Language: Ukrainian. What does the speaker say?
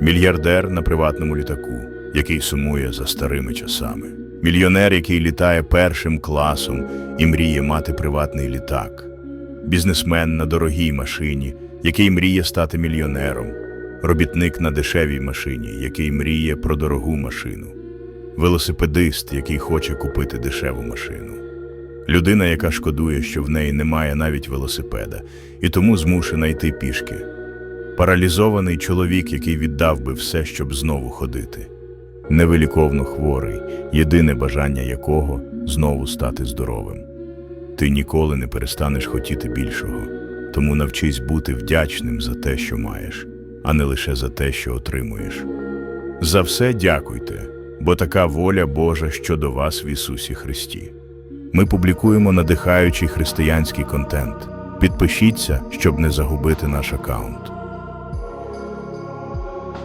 мільярдер на приватному літаку, який сумує за старими часами, мільйонер, який літає першим класом і мріє мати приватний літак, бізнесмен на дорогій машині, який мріє стати мільйонером, робітник на дешевій машині, який мріє про дорогу машину, велосипедист, який хоче купити дешеву машину. Людина, яка шкодує, що в неї немає навіть велосипеда, і тому змушена йти пішки. Паралізований чоловік, який віддав би все, щоб знову ходити. Невиліковно хворий, єдине бажання якого знову стати здоровим. Ти ніколи не перестанеш хотіти більшого, тому навчись бути вдячним за те, що маєш, а не лише за те, що отримуєш. За все дякуйте, бо така воля Божа щодо вас в Ісусі Христі. Ми публікуємо надихаючий християнський контент. Підпишіться, щоб не загубити наш аккаунт.